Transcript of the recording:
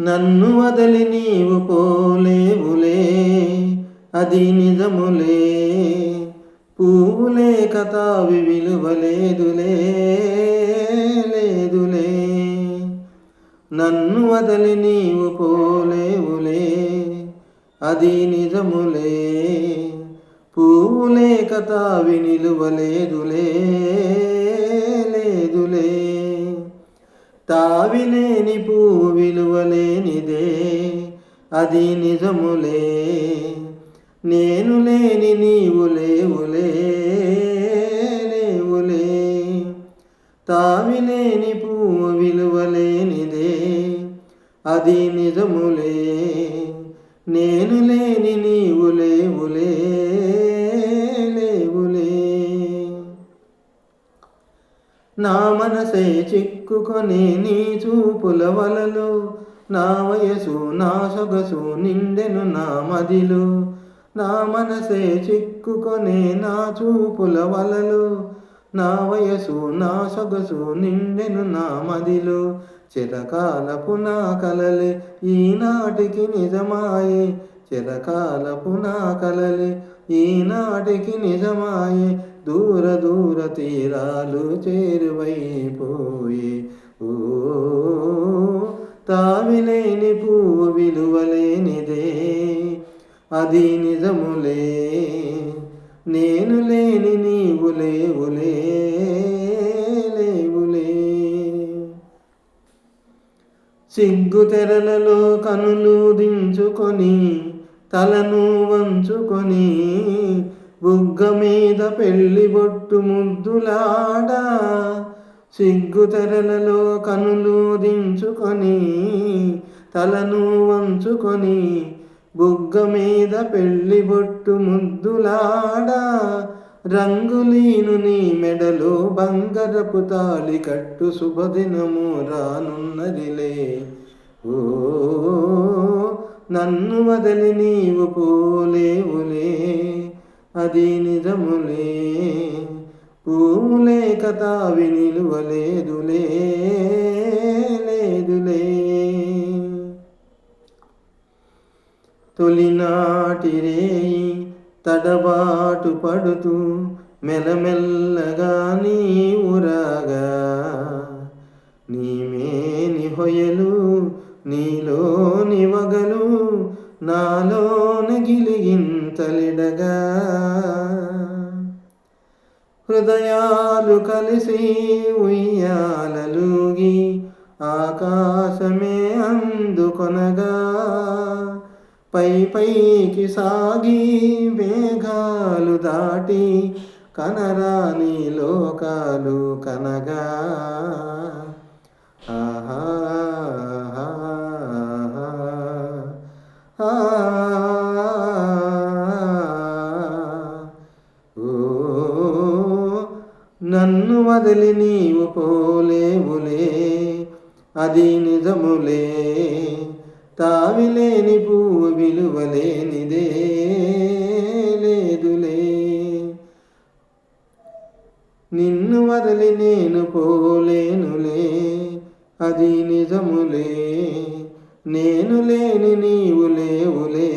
నన్ను వదలి నీవు పోలేవులే అది నిజములే. పువ్వులే కథావి విలువలేదులే లేదులే. నన్ను వదలి నీవు పోలేవులే అది నిజములే. పువ్వులే కథావి వినిలువలేదులే తావిలేని పూ విలువలేనిదే అది నిజములే. నేను లేని నీవు లేవులే లేవులే. తావిలేని పూ విలువలేనిదే అది నిజములే. నేను లేని నీవు లేవులే. నా మనసే చిక్కుకొని నీ చూపుల వలలో నా వయసు నా సొగసు నిండెను నా మదిలో. నా మనసే చిక్కుకొని నా చూపుల వలలో నా వయసు నా సొగసు నిండెను నా మదిలో. చిరకాలపు నా కలలే ఈనాటికి నిజమాయే. చిరకాలపు నా కలలే ఈనాటికి నిజమాయే. దూర దూర తీరాలు చేరువైపోయే. ఓ తావిలేని పువ్వు విలువలేనిదే. అది నిజములే నేను లేని నీవు లేవులే లేవులే. సిగ్గు తెరలలో కనులు దించుకొని తలను వంచుకొని బుగ్గ మీద పెళ్ళి బొట్టు ముద్దులాడా సిగ్గు తెరలలో కనులు దించుకొని తలను వంచుకొని బుగ్గ మీద పెళ్ళి బొట్టు ముద్దులాడా రంగులీను నీ మెడలో బంగారపు తాళి కట్టు శుభదినము రానున్నదిలే. ఓ నన్ను వదలి నీవు పోలేవులే. అది నిజములే. పూలే కథావి నిలువలేదులే లేదులే. తొలినాటి రేయి తడబాటు పడుతూ మెలమెల్లగా నీ ఊరాగా నీ మేని హొయలు నీ హృదయాలు కలిసి ఉయ్యాలలుగి ఆకాశమే అందుకొనగా పై పైకి సాగి మేఘాలు దాటి కనరాని లోకాలు కనగా. ఆహా ఆహా నన్ను వదిలి నీవు పోలేవులే అది నిజములే. తావిలేని పువ్వు విలువలేనిదే లేదులే. నిన్ను వదిలి నేను పోలేనులే అది నిజములే. నేను లేని నీవు లేవులే.